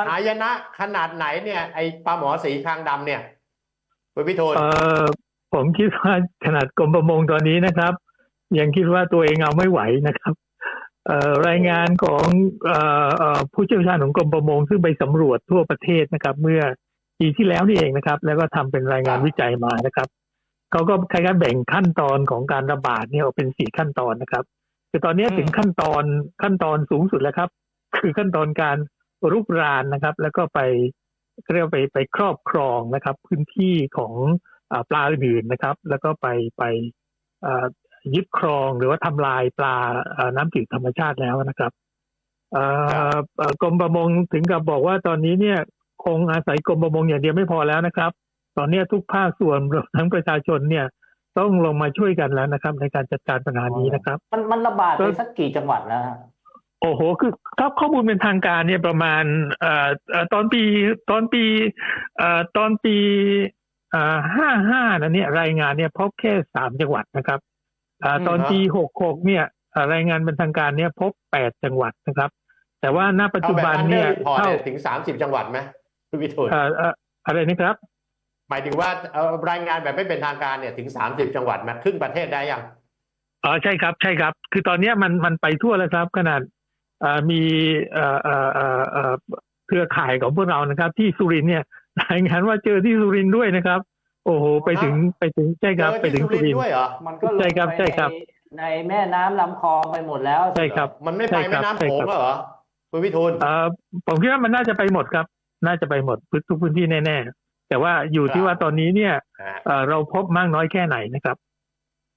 มันหายนะขนาดไหนเนี่ยไอปลาหมอสีคางดำเนี่ยคุณพิทูลเออผมคิดว่าขนาดกรมประมงตอนนี้นะครับ ยังคิดว่าตัวเองเอาไม่ไหวนะครับเอ่อรายงานของเอ่อเอ่อผู้เชี่ยวชาญของกรมประมง ซึ่งไปสำรวจทั่วประเทศนะครับ เมื่อปีที่แล้วนี่เองนะครับ แล้วก็ทำเป็นรายงานวิจัยมานะครับเขาก็คล้ายๆแบ่งขั้นตอนของการระบาดเนี่ยออกเป็นสี่ขั้นตอนนะครับคือตอนนี้ถึงขั้นตอนขั้นตอนสูงสุดแล้วครับ คือขั้นตอนการ รุกรานนะครับ แล้วก็ไปเรียกว่าไปไปครอบครองนะครับ พื้นที่ของอาปลาอื่นๆนะครับ แล้วก็ไปไปอ่ายึดครองหรือว่าทำลายปลาอ่าน้ำจืดธรรมชาติแล้วนะครับเอ่อเอ่อกรมประมงถึงกับบอกว่าตอนนี้เนี่ยคงอาศัยกรมประมงอย่างเดียวไม่พอแล้วนะครับ ตอนนี้ทุกภาคส่วนรวมทั้งประชาชนเนี่ยต้องลงมาช่วยกันแล้วนะครับ ในการจัดการปัญหานี้นะครับ มันมันระบาดไปสักกี่จังหวัดแล้วฮะ โอ้โห คือถ้าข้อมูลเป็นทางการเนี่ยประมาณเอ่อเอ่อตอนปีตอนปีเอ่อตอนปีเอ่อห้าห้านะเนี่ยรายงานเนี่ยพบแค่สามจังหวัดนะครับเอ่อตอนปีหกหกเนี่ยเอ่อรายงานเป็นทางการเนี่ยพบแปดจังหวัดนะครับ แต่ว่าณปัจจุบันเนี่ยพอเท่าเนี่ยถึงสามสิบจังหวัดไหมคุณพิทูลเอ่อเอ่ออะไรนะครับ หมายถึงว่าเอ่อรายงานแบบไม่เป็นทางการเนี่ยถึงสามสิบจังหวัดไหมาครึ่งประเทศได้ยังอ๋อใช่ครับใช่ครับ คือตอนเนี้ยมันมันไปทั่วแล้วครับ ขนาดเอ่อ มีเอ่อเอ่อเอ่อเอ่อเครือข่ายของพวกเรานะครับ ที่สุรินทร์เนี่ยรายงานว่าเจอที่สุรินทร์ด้วยนะครับ โอ้โหไปถึงไปถึงใช่ครับเจอไปถึที่งสุสุรินทรินทร์ร์ด้วยเหรอมันก็ลงใช่ครับไปใช่ครับ ในในแม่น้ำลำคลองไปหมดแล้วใช่ครับ มันไม่ใช่ไปครัแม่บน้ำใช่โขงครับเหรอคุณพิทูลเอ่อผมคิดว่ามันน่าจะไปหมดครับ น่าจะไปหมดทุกพื้นที่แน่ๆแต่ว่าอยู่ที่ว่าตอนนี้เนี่ยอ่าเอ่อเราพบมากน้อยแค่ไหนนะครับ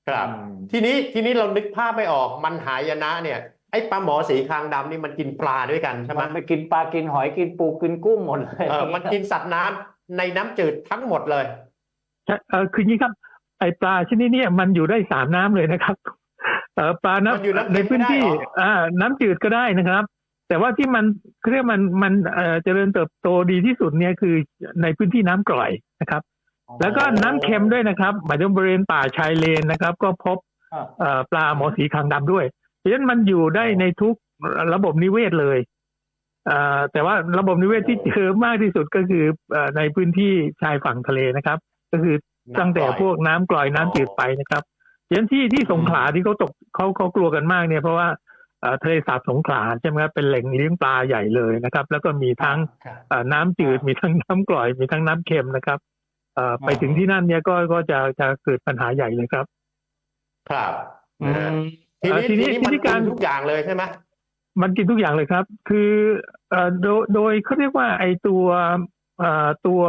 ครับอืมทีนี้ทีนี้เรานึกภาพไม่ออกมันหายนะเนี่ย ไอ้ปลาหมอสีคางดำนี่มันกินปลาด้วยกันใช่ไหมมันไปกินปลากินหอยกินปูกินกุ้งหมดเลยเออมันกินสัตว์น้ำในน้ำจืดทั้งหมดเลยใช่เออคืออย่างนี้ครับไอปลาชนิดเนี้ยมันอยู่ได้สามน้ำเลยนะครับเออปลามันอยู่น้ำน้ำในพื้นที่ไม่ได้เหรออ่าน้ำจืดก็ได้นะครับ แต่ว่าที่มันเรียกมันมันเอ่อเจริญเติบโตดีที่สุดเนี่ยคือในพื้นที่น้ำกร่อยนะครับ แล้วก็น้ำเค็มด้วยนะครับหมายถึงบริเวณป่าชายเลนนะครับ ก็พบอ่าเอ่อปลาหมอสีคางดำด้วย เพราะฉะนั้นมันอยู่ได้ในทุกระบบนิเวศเลยเอ่อแต่ว่าระบบนิเวศที่เจอมากที่สุดก็คือเอ่อในพื้นที่ชายฝั่งทะเลนะครับ ก็คือตั้งแต่พวกน้ำกร่อยน้ำจืดไปนะครับเพราะฉะนั้นที่ที่สงขลาที่เขาตกเขาเขากลัวกันมากเนี่ยเพราะว่าเอ่อทะเลสาบสงขลาใช่ไหมครับเป็นแหล่งเลี้ยงปลาใหญ่เลยนะครับ แล้วก็มีทั้งครับเอ่อน้ำจืดมีทั้งน้ำกร่อย มีทั้งน้ำเค็มนะครับเอ่อไปถึงที่นั่นเนี่ยก็ก็จะจะเกิดปัญหาใหญ่เลยครับ ครับอืนะฮะม ทีนี้เอ่อทีทีนี้นี้มันวิธีกิการนทุกอย่างเลยใช่ไหมมันกินทุกอย่างเลยครับ คือเอ่อโดยโดยเขาเรียกว่าไอตัวเอ่อตัว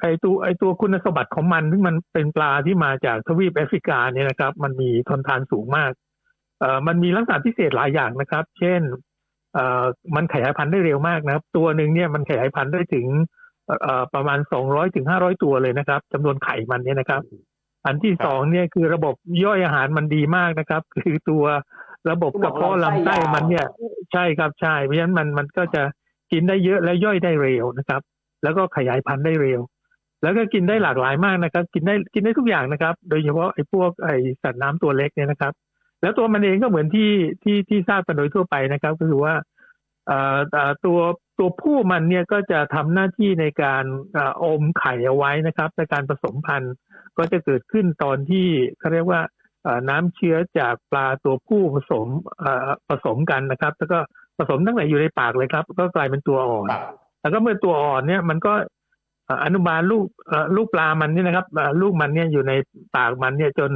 ไอตัวไอตัวคุณสมบัติของมันซึ่งมันเป็นปลาที่มาจากทวีปแอฟริกาเนี่ยนะครับ มันมีทนทานสูงมากเอ่อมันมีลักษณะพิเศษหลายอย่างนะครับ เช่นเอ่อมันขยายพันธุ์ได้เร็วมากนะครับ ตัวหนึ่งเนี่ยมันขยายพันธุ์ได้ถึงเอ่อเอ่อประมาณสองร้อยถึงห้าร้อยตัวเลยนะครับจำนวนไข่มันเนี่ยนะครับ อันที่สองเนี่ยคือระบบย่อยอาหารมันดีมากนะครับ คือตัวระบบกระเพาะลำไส้มันเนี่ย ใช่ครับใช่เพราะฉะนั้นมันมันก็จะกินได้เยอะและย่อยได้เร็วนะครับ แล้วก็ขยายพันธุ์ได้เร็ว แล้วก็กินได้หลากหลายมากนะครับ กินได้กินได้ทุกอย่างนะครับ โดยเฉพาะไอ้พวกไอ้สัตว์น้ำตัวเล็กเนี่ยนะครับ แล้วตัวมันเองก็เหมือนที่ที่ที่ทราบกันโดยทั่วไปนะครับ ก็คือว่าเอ่อเอ่อตัว ตัวผู้มันเนี่ยก็จะทำหน้าที่ในการเอ่ออมไข่เอาไว้นะครับ ในการผสมพันธุ์ก็จะเกิดขึ้นตอนที่เขาเรียกว่าเอ่อน้ำเชื้อจากปลาตัวผู้ผสมเอ่อผสมกันนะครับ แล้วก็ผสมตั้งแต่อยู่ในปากเลยครับ ก็กลายเป็นตัวอ่อนครับแล้วก็เมื่อตัวอ่อนเนี่ยมันก็เอ่ออนุบาลลูกเอ่อลูกปลามันเนี่ยนะครับเอ่อลูกมันเนี่ยอยู่ในปากมันเนี่ยจน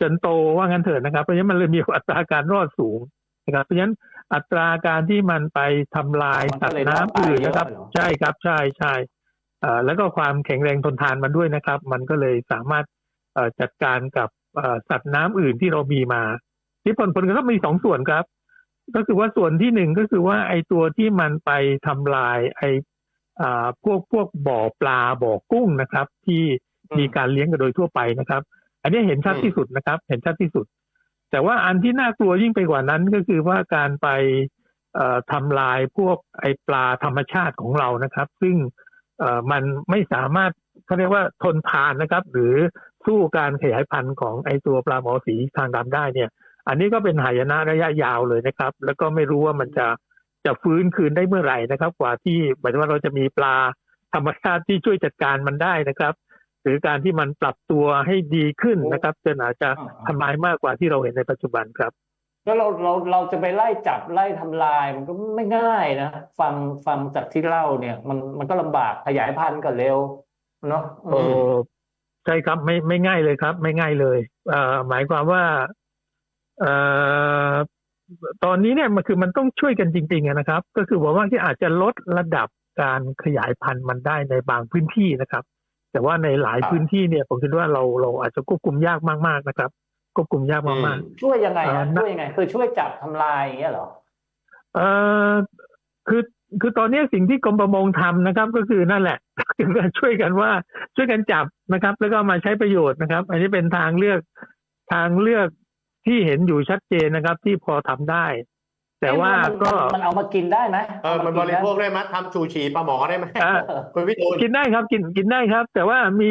จนโตว่างั้นเถิดนะครับ เพราะฉะนั้นมันเลยมีอัตราการรอดสูงนะครับเพราะฉะนั้น อัตราการที่มันไปทำลายมันสัก็ตเลยว์น้ำอื่นนะครับรอดตายเยอะเหรอใช่ครับใช่ใช่เอ่อแล้วก็ความแข็งแรงทนทานมันด้วยนะครับ มันก็เลยสามารถเอ่อจัดการกับเอ่อสัตว์น้ำอื่นที่เรามีมา ที่ผลผลกระทบมีสองส่วนครับ ก็คือว่าส่วนที่หนึ่งก็คือว่าไอตัวที่มันไปทำลายไออ่าพวกพวกบ่อปลาบ่อกุ้งนะครับ ที่มีการเลี้ยงกันโดยทั่วไปนะครับ อันนี้เห็นชัดที่สุดนะครับ เห็นชัดที่สุด แต่ว่าอันที่น่ากลัวยิ่งไปกว่านั้นก็คือว่าการไปทำลายพวกไอปลาธรรมชาติของเรานะครับ ซึ่งมันไม่สามารถเขาเรียกว่าทนทานนะครับ หรือสู้การขยายพันธุ์ของไอตัวปลาหมอสีทางดำได้เนี่ย อันนี้ก็เป็นหายนะระยะยาวเลยนะครับ แล้วก็ไม่รู้ว่ามันจะจะฟื้นคืนได้เมื่อไหร่นะครับ กว่าที่หมายถึงว่าเราจะมีปลาธรรมชาติที่ช่วยจัดการมันได้นะครับ หรือการที่มันปรับตัวให้ดีขึ้นนะครับจนอาจจะทำลายมากกว่าที่เราเห็นในปัจจุบันครับแล้วเราเราเราจะไปไล่จับไล่ทำลายมันก็ไม่ง่ายนะฟังฟังจากที่เล่าเนี่ย มันมันก็ลำบากขยายพันธุ์ก็เร็วเนาะโอ้ใช่ครับไม่ไม่ง่ายเลยครับ ไม่ง่ายเลยเอ่อหมายความว่าเอ่อตอนนี้เนี่ยมันคือมันต้องช่วยกันจริงๆอะนะครับ ก็คือบอกว่าที่อาจจะลดระดับการขยายพันธุ์มันได้ในบางพื้นที่นะครับ แต่ว่าในหลายครับพื้นที่เนี่ยผมคิดว่าเราเราอาจจะควบคุมยากมากๆนะครับ ควบคุมยากมากๆช่วยยังไงเอ่ฮะอช่วยยังไง คือช่วยจับทำลายอย่างเงี้ยเหรอเอ่อคือคือตอนนี้สิ่งที่กรมประมงทำนะครับ ก็คือนั่นแหละคือการช่วยกันว่าช่วยกันจับนะครับ แล้วก็มาใช้ประโยชน์นะครับ อันนี้เป็นทางเลือกทางเลือกที่เห็นอยู่ชัดเจนนะครับ ที่พอทำได้ แต่ว่าเอ๊ะมันก็มันมันเอามากินได้ไหมเออมันบริโภคได้ไหมทำชูชีปลาหมอได้ไหมอ่าเออคุณวิทูลกินได้ครับกินกินได้ครับ แต่ว่ามี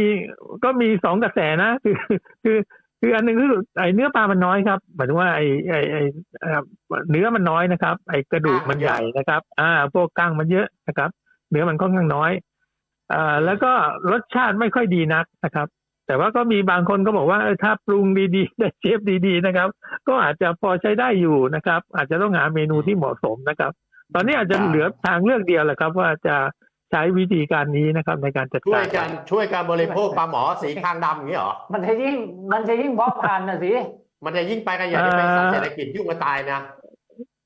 ก็มีสองกระแสนะ คือคือคืออันหนึ่งคือไอ้เนื้อปลามันน้อยครับหมายถึงว่าไอ้ไอ้ไอ้เอ่อเนื้อมันน้อยนะครับ ไอ้กระดูกมันใหญ่นะครับ อ่า พวกกล้างมันเยอะนะครับ เนื้อมันค่อนข้างน้อยอ่าแล้วก็รสชาติไม่ค่อยดีนักนะครับ แต่ว่าก็มีบางคนก็บอกว่าเออถ้าปรุงดีๆได้เชฟดีๆนะครับ ก็อาจจะพอใช้ได้อยู่นะครับ อาจจะต้องหาเมนูที่เหมาะสมนะครับ ตอนนี้อาจจะเหลือทางเลือกเดียวแหละครับ ว่าจะใช้วิธีการนี้นะครับ ในการจัดช่วกายรกันช่วยการบริโภคปลาหมอสีคางดำอย่างนี้เหรอมันจะยิ่งมันจะยิ่งเพาะพันธุ์นะสิมันจะยิ่งไปกันอย่างนี้เป็นสัตว์เศรษฐกิจยุ่งกันตายนะ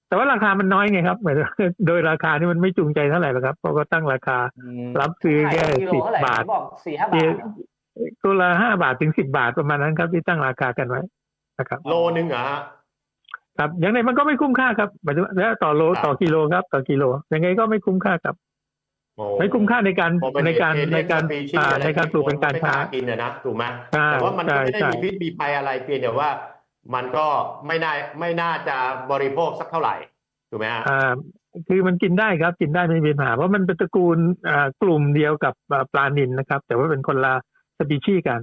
แต่ว่าราคามันน้อยไงครับหมายถึงโดยราคานี่มันไม่จูงใจเท่าไหร่หรอกครับเพราะก็ตั้งราคา รับซื้อแค่ขายกิโลสิบเท่าไหร่บาทบอกสี่ห้าบาทเหรอ ตัวละห้าบาทถึงสิบาทประมาณนั้นครับที่ตั้งราคากันไว้นะครับ โลนึงเหรอฮะครับอย่างไรมันก็ไม่คุ้มค่าครับหมายถึงว่าแล้วต่อโลครับต่อกิโลครับ ต่อกิโลยังไงก็ไม่คุ้มค่าครับโอ้ไม่คุ้มค่าในการพอเป็ในการเอเลี่ยในการสปีชีส์อ่าอะไรในการปลูกเป็นการไม่ค้าล้กินนะนะถูกไหมใช่แต่ว่ามันก็ไม่ได้ใช่มีพิษมีภัยอะไรเพียงแต่ว่ามันก็ไม่น่าไม่น่าจะบริโภคสักเท่าไหร่ถูกไหมฮะอ่าคือมันกินได้ครับ กินได้ไม่มีปัญหาเพราะมันเป็นตระกูลอ่ากลุ่มเดียวกับอ่าปลานินนะครับ แต่ว่าเป็นคนละ สปีชีส์กัน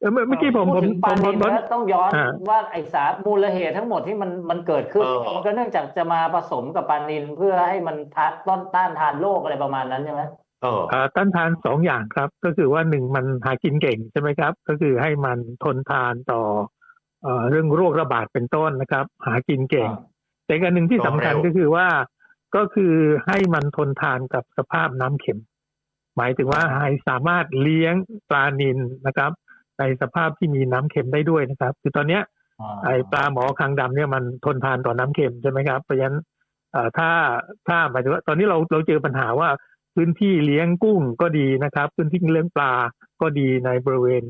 เออเมื่อเมื่อกี้ผมพูผดมถึงผปลามผนิมนผมแล้วต้องย้อนอ่าว่าไอสารมูลเหตุทั้งหมดที่มันมันเกิดขึ้นเออมันก็เนื่องจากจะมาผสมกับปลานินเพื่อให้มันทะต้นต้านทานโรคอะไรประมาณนั้นใช่ไหมเอออ่าต้านทานสองอย่างครับ ก็คือว่าหนึ่งมันหากินเก่งใช่ไหมครับ ก็คือให้มันทนทานต่อเอ่อเรื่องโรคระบาดเป็นต้นนะครับ หากินเก่ง แต่อีกอันหนึ่งที่สำคัญโตเร็วก็คือว่าก็คือให้มันทนทานกับสภาพน้ำเค็ม หมายถึงว่าให้สามารถเลี้ยงปลานินนะครับ ในสภาพที่มีน้ำเค็มได้ด้วยนะครับ คือตอนเนี้ยไอปลาหมอคางดำเนี่ยมันทนทานต่อน้ำเค็มใช่ไหมครับเพราะฉะนั้นเอ่อถ้าถ้าหมายถึงว่าตอนนี้เราเราเจอปัญหาว่าพื้นที่เลี้ยงกุ้งก็ดีนะครับ พื้นที่เลี้ยงปลาก็ดีในบริเวณ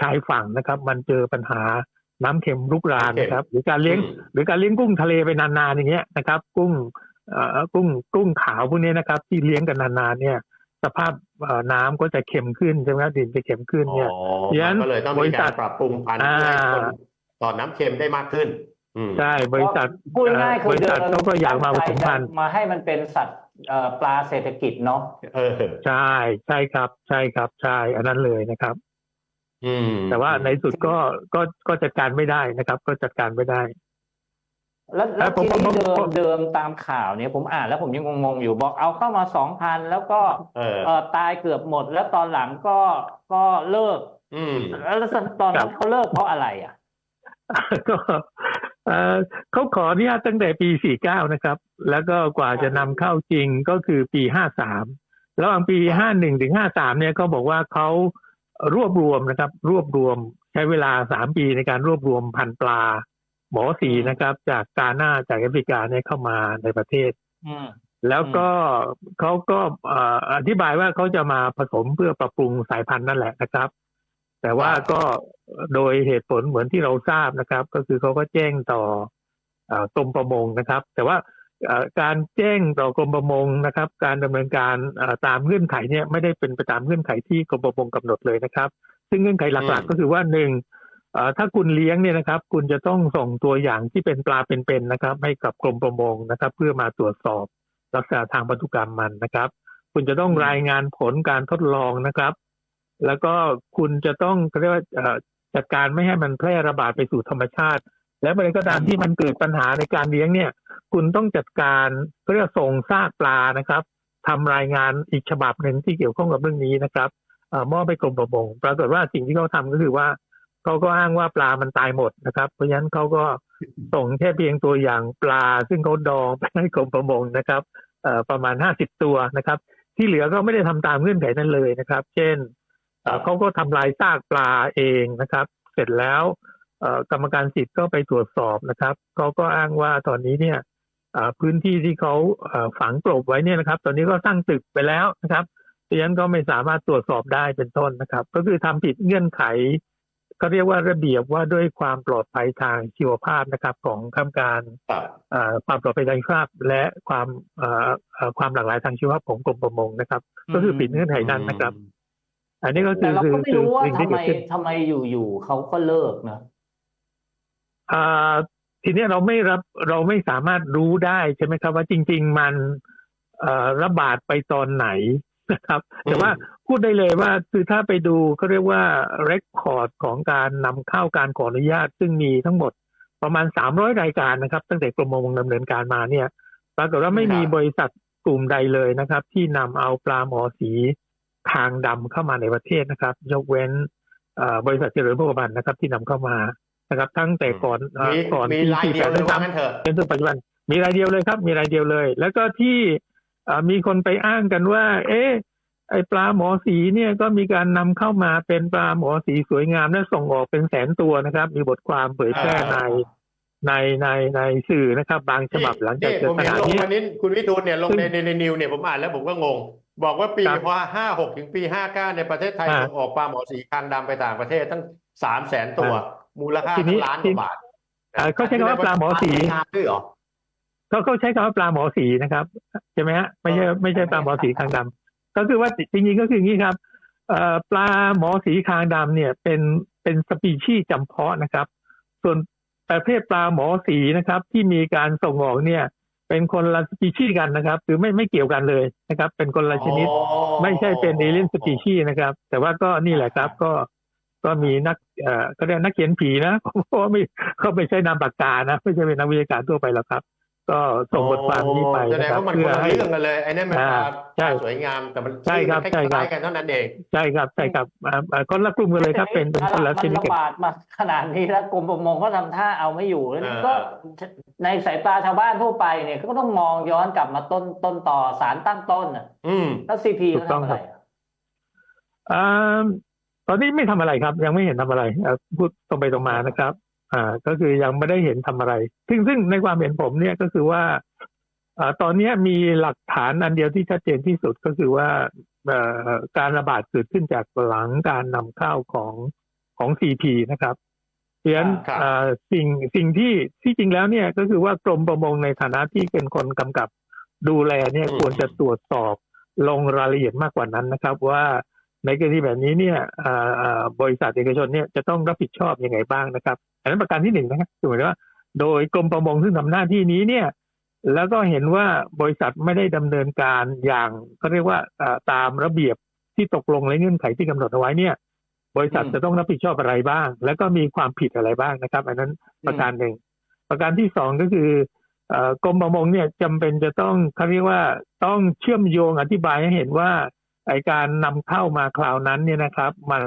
ชายฝั่งนะครับ มันเจอปัญหาน้ำเค็มรุกรานนะครับ หรือการเลี้ยงหรือการเลี้ยงกุ้งทะเลไปนานๆอย่างเงี้ยนะครับ กุ้งเอ่อกุ้งกุ้งขาวพวกนี้นะครับ ที่เลี้ยงกันนานๆเนี่ย สภาพเอ่อ น้ำก็จะเค็มขึ้นใช่ไหมครับดินจะเค็มขึ้นเนี่ยอ๋อเพราะฉะนั้นมันก็เลยต้องบมีริษักาทรปรับปรุงพันธุ์อ่าเพื่อให้คนต่อน้ำเค็มได้มากขึ้นอืมใช่บริษัทพูดง่ายๆคืบอริเดิษัทมเขาก็อยากมาผสมพันธุ์มาให้มันเป็นสัตว์เอ่อปลาเศรษฐกิจเนาะเออใช่ใช่ครับ ใช่ครับใช่อันนั้นเลยนะครับ อืมแต่ว่าในสุดก็ก็ก็จัดการไม่ได้นะครับ ก็จัดการไม่ได้ แล้วแล้วผมทีนี้ผมเดิผมมเดิมตามข่าวเนี่ยผมอ่านแล้วผมยังงงๆอยู่บอกเอาเข้ามาสองพันแล้วก็เออเอ่อตายเกือบหมด แล้วตอนหลังก็ก็เลิก อืมแล้วตอนนั้นเขาเลิกเพราะอะไรอะก็เอ่อเขาขออนุญาตตั้งแต่ปี 49 นะครับ แล้วก็กว่าจะนำเข้าจริงก็คือปี 53ระหว่างปี 51 ถึง 53 เนี่ยเขาบอกว่าเขารวบรวมนะครับ รวบรวมใช้เวลา 3 ปีในการรวบรวมพันธุ์ปลา หมอสีนะครับ จากกาหน้าจากแอฟริกาเนี่ยเข้ามาในประเทศอืมแล้วก็เขาก็เอ่ออธิบายว่าเขาจะมาผสมเพื่อปรับปรุงสายพันธุ์นั่นแหละนะครับ แต่ว่าก็โดยเหตุผลเหมือนที่เราทราบนะครับ ก็คือเขาก็แจ้งต่อเอ่อกรมประมงนะครับ แต่ว่าเอ่อการแจ้งต่อกรมประมงนะครับ การดำเนินการเอ่อตามเงื่อนไขเนี่ยไม่ได้เป็นไปตามเงื่อนไขที่กรมประมงกำหนดเลยนะครับ ซึ่งเงื่อนไขหลักอืมๆก็คือว่าหนึ่งเอ่อ ถ้าคุณเลี้ยงเนี่ยนะครับ คุณจะต้องส่งตัวอย่างที่เป็นปลาเป็นๆนะครับ ให้กับกรมประมงนะครับ เพื่อมาตรวจสอบลักษณะทางพันธุกรรมมันนะครับ คุณจะต้องรายงานผลการทดลองนะครับ แล้วก็คุณจะต้องเรียกว่าจัดการไม่ให้มันแพร่ระบาดไปสู่ธรรมชาติ แล้วเมื่อไรก็ตามที่มันเกิดปัญหาในการเลี้ยงเนี่ย คุณต้องจัดการเพื่อส่งซากปลานะครับทำรายงานอีกฉบับหนึ่งที่เกี่ยวข้องกับเรื่องนี้นะครับอมอบไปกรมประมงปรากฏว่าสิ่งที่เขาทำก็คือว่า เขาก็อ้างว่าปลามันตายหมดนะครับ เพราะฉะนั้นเขาก็ส่งแค่เพียงตัวอย่างปลา ซึ่งเขาดองไปให้กรมประมงนะครับเอ่อประมาณห้าสิบตัวนะครับ ที่เหลือก็ไม่ได้ทำตามเงื่อนไขนั้นเลยนะครับ เช่นเอ่อเขาก็ทำลายซากปลาเองนะครับ เสร็จแล้วเอ่อกรรมการสิทธิ์ก็ไปตรวจสอบนะครับเขาก็อ้างว่าตอนนี้เนี่ยเอ่อพื้นที่ที่เขาเอ่อฝังกลบไว้เนี่ยนะครับ ตอนนี้ก็สร้างตึกไปแล้วนะครับดังนั้นก็ไม่สามารถตรวจสอบได้เป็นต้นนะครับ ก็คือทำผิดเงื่อนไข ก็เรียกว่าระเบียบว่าด้วยความปลอดภัยทางชีวภาพนะครับ ของข้ามการครับเอ่อความปลอดภัยทางชีวภาพ และความเอ่อเอ่อความหลากหลายทางชีวภาพของกรมประมงนะครับ ก็คือผิดเงื่อนไขนั้นนะครับ อันนี้ก็คืแต่อเราคือก็ไม่คือรู้ว่าสิ่งทำที่ไมเกิดขึ้นทำไมอยู่ๆเขาก็เลิกนะอ่าทีนี้เราไม่รับเราไม่สามารถรู้ได้ใช่ไหมครับว่าจริง ๆ มันเอ่อระบาดไปตอนไหน นะครับ แต่ว่าพูดได้เลยว่าคือถ้าไปดูเขาเรียกว่าเรคคอร์ดของการนำเข้าการขออนุญาต ซึ่งมีทั้งหมดประมาณ 300 รายการนะครับ ตั้งแต่กรมประมงดำเนินการมาเนี่ย ปรากฏว่าไม่มีครับบริษัทกลุ่มใดเลยนะครับ ที่นำเอาปลาหมอสีคางดำเข้ามาในประเทศนะครับ ยกเว้นเอ่อบริษัทเจริญพกพันธ์นะครับ ที่นำเข้ามานะครับ ตั้งแต่ก่อนเอ่อมีก่อนมีปีรายสี่เดีแปยวดเลยด้วยว่าซ้ำงั้นเถอะจนถึงปัจจุบันมีรายเดียวเลยครับ มีรายเดียวเลย แล้วก็ที่เอ่อ มีคนไปอ้างกันว่า เอ๊ะไอปลาหมอสีเนี่ยก็มีการนำเข้ามาเป็นปลาหมอสีสวยงามและส่งออกเป็นแสนตัวนะครับ มีบทความเผยแพร่ในในในในสื่อนะครับ บางฉบับหลังจากนี่เกิดผมปัญเห็นหาลงนี้วันนี้คุณวิทูลเนี่ยลงซึ่งในในในนิวเนี่ยผมอ่านแล้วผมก็งง บอกว่าปีครับพอห้าหกถึงปีห้าเก้าในยประเทศไทยอ่าส่งออกปลาหมอสีคางดำไปต่างประเทศตั้งสามแสนตัว มูลค่าทีนี้ทั้งล้านกทีว่าบาทเอ่อเขาใช้คำว่าปลาหมอสีงามด้วยเหรอ เขาเขาใช้คำว่าปลาหมอสีนะครับใช่ไหมฮะไม่ใช่ไม่ใช่ปลาหมอสีคางดำก็คือว่าจริงๆก็คืออย่างนี้ครับเอ่อปลาหมอสีคางดำเนี่ยเป็นเป็นสปีชีส์จำเพาะนะครับ ส่วนประเภทปลาหมอสีนะครับ ที่มีการส่งออกเนี่ย เป็นคนละสปีชีส์กันนะครับคือไม่ไม่เกี่ยวกันเลยนะครับ เป็นคนละชนิดอ๋อไม่ใช่เป็นเอเลียนสปีชีส์นะครับ แต่ว่าก็นี่แหละครับก็ก็มีนักเอ่อก็เรียกนักเขียนผีนะเพราะว่าไม่เขาไม่ใช่นามปากกานะ ไม่ใช่เป็นนักวิทยาการทั่วไปหรอกครับ ก็ส่งบทความนี้ไปแสดนะงครับว่ามันเพื่คอนละให้เรื่องกันเลยไอ้นั่นมันปลาอ่าใช่สวยงามแต่มันใช่ครับชื่อใช่ครับมันคล้ายๆกันเท่านั้นเองใช่ครับใช่ครับอ่าอ่าคนละกลุ่มกันเลยครับเป็นเป็นคนละชมันนิดกันระบาดมาขนาดนี้แล้วกรมประมงก็ทำท่าเอาไม่อยู่แล้วอ่าก็ในสายตาชาวบ้านทั่วไปเนี่ยก็ต้องมองย้อนกลับมาต้นต้นต่อสารตั้งต้นอะอืมแล้วซีพีถูเขากต้องทำอะไรครับอะอ่าตอนนี้ไม่ทำอะไรครับ ยังไม่เห็นทำอะไรอ่าพูดตรงไปตรงมานะครับ อ่าก็คือยังไม่ได้เห็นทำอะไร ซึ่งซึ่งในความเห็นผมเนี่ยก็คือว่าอ่าตอนนี้มีหลักฐานอันเดียวที่ชัดเจนที่สุดก็คือว่าเอ่อการระบาดเกิดขึ้นจากหลังการนำเข้าของของซีพีนะครับเพราะฉะนั้นครับอ่าสิ่งสิ่งที่ที่จริงแล้วเนี่ยก็คือว่ากรมประมงในฐานะที่เป็นคนกำกับดูแลเนี่ยควรจะตรวจสอบลงรายละเอียดมากกว่านั้นนะครับ ว่า ในกรณีแบบนี้เนี่ยบริษัทเอกชนเนี่ยจะต้องรับผิดชอบยังไงบ้างนะครับ อันนั้นประการที่หนึ่งนะครับคือหมายถึงว่า โดยกรมประมงซึ่งทำหน้าที่นี้เนี่ย แล้วก็เห็นว่าบริษัทไม่ได้ดำเนินการอย่างเขาเรียกว่าตามระเบียบที่ตกลงและเงื่อนไขที่กำหนดเอาไว้เนี่ย บริษัทจะต้องรับผิดชอบอะไรบ้าง แล้วก็มีความผิดอะไรบ้างนะครับ อันนั้นประการหนึ่งประการที่สองก็คือเอ่อกรมประมงเนี่ยจำเป็นจะต้องเขาเรียกว่าต้องเชื่อมโยงอธิบายให้เห็นว่า ไอการนำเข้ามาคราวนั้นเนี่ยนะครับ มัน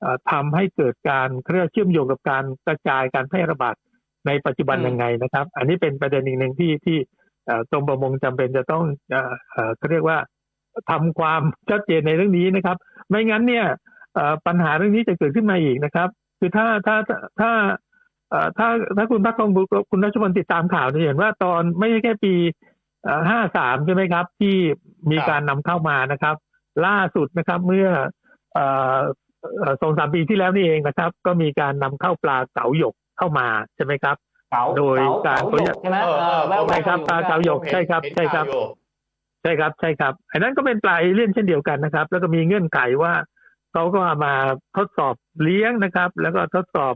เอ่อทำให้เกิดการเขาเรียกว่าเชื่อมโยงกับการกระจายการแพร่ระบาดในปัจจุบันอืมยังไงนะครับ อันนี้เป็นประเด็นอีกหนึ่งที่ที่เอ่อกรมประมงจำเป็นจะต้องเอ่อเอ่อเขาเรียกว่าทำความชัดเจนในเรื่องนี้นะครับ ไม่งั้นเนี่ยเอ่อปัญหาเรื่องนี้จะเกิดขึ้นมาอีกนะครับ คือถ้าถ้าถ้าเอ่อถ้าถ้าคุณพักคงคุณรัชพลติดตามข่าวจะเห็นว่าตอนไม่ใช่แค่ปีห้าสามใช่ไหมครับ ที่มีครับการนำเข้ามานะครับ ล่าสุดนะครับ เมื่อเอ่อเอ่อสองสามปีที่แล้วนี่เองนะครับ ก็มีการนำเข้าปลาเก๋าหยกเข้ามาใช่ไหมครับเก๋าโดยเก๋าการเก๋าหยกใช่ไหมเออเออแววผมๆใช่ครับอยู่ปลาเก๋าหยกใช่ครับเห็นใช่ครับข่าวอยู่ใช่ครับใช่ครับอันนั้นก็เป็นปลาเอเลี่ยนเช่นเดียวกันนะครับ แล้วก็มีเงื่อนไขว่าเขาก็มาทดสอบเลี้ยงนะครับ แล้วก็ทดสอบ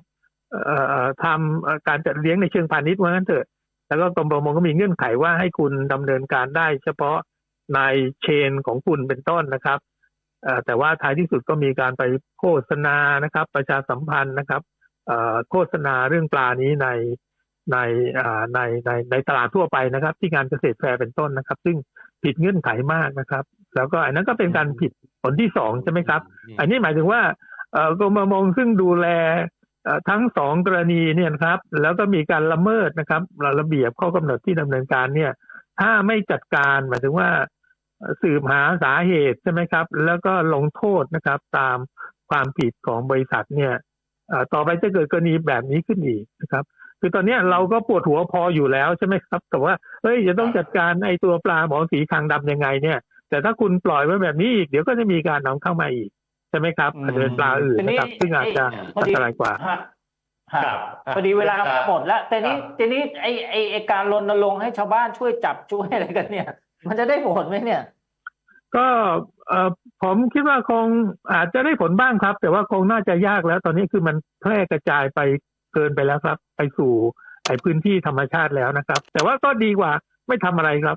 เอ่อเอ่อทำเอ่อการจัดเลี้ยงในเชิงพาณิชย์ว่างั้นเถอะ แล้วก็กรมประมงก็มีเงื่อนไขว่าให้คุณดำเนินการได้ เฉพาะ ในเชนของคุณเป็นต้นนะครับเอ่อแต่ว่าท้ายที่สุดก็มีการไปโฆษณานะครับ ประชาสัมพันธ์นะครับเอ่อโฆษณาเรื่องปลานี้ในในอ่าในในในตลาดทั่วไปนะครับ ที่งานเกษตรแฟร์เป็นต้นนะครับ ซึ่งผิดเงื่อนไขมากนะครับ แล้วก็อันนั้นก็เป็นการผิดผลที่สองใช่ไหมครับ อันนี้หมายถึงว่าเอ่อกรมประมงซึ่งดูแลเอ่อทั้งสองกรณีเนี่ยนะครับ แล้วก็มีการละเมิดนะครับระเบียบข้อกำหนดที่ดำเนินการเนี่ย ถ้าไม่จัดการหมายถึงว่าเอ่อ สืบหาสาเหตุใช่ไหมครับ แล้วก็ลงโทษนะครับ ตามความผิดของบริษัทเนี่ยเอ่อต่อไปจะเกิดกรณีแบบนี้ขึ้นอีกนะครับคือตอนเนี้ยเราก็ปวดหัวพออยู่แล้วใช่ไหมครับ แต่ว่าเฮ้ยจะต้องจัดการไอ้ตัวปลาหมอสีคางดำยังไงเนี่ย แต่ถ้าคุณปล่อยไว้แบบนี้อีกเดี๋ยวก็จะมีการนำเข้ามาอีกใช่ไหมครับอืมอาจจะเป็นปลาอื่นนะครับซึ่งอาจจะพออันดีตรายกว่าฮะฮะครับพอดีเวลาครับหมดแล้วแต่นี้ครับทีนี้ไอไอไอการรณรงค์ให้ชาวบ้านช่วยจับช่วยอะไรกันเนี่ย มันจะได้ผลไหมเนี่ย ก็เอ่อผมคิดว่าคงอาจจะได้ผลบ้างครับ แต่ว่าคงน่าจะยากแล้ว ตอนนี้คือมันแพร่กระจายไปเกินไปแล้วครับ ไปสู่ไอพื้นที่ธรรมชาติแล้วนะครับ แต่ว่าก็ดีกว่าไม่ทำอะไรครับ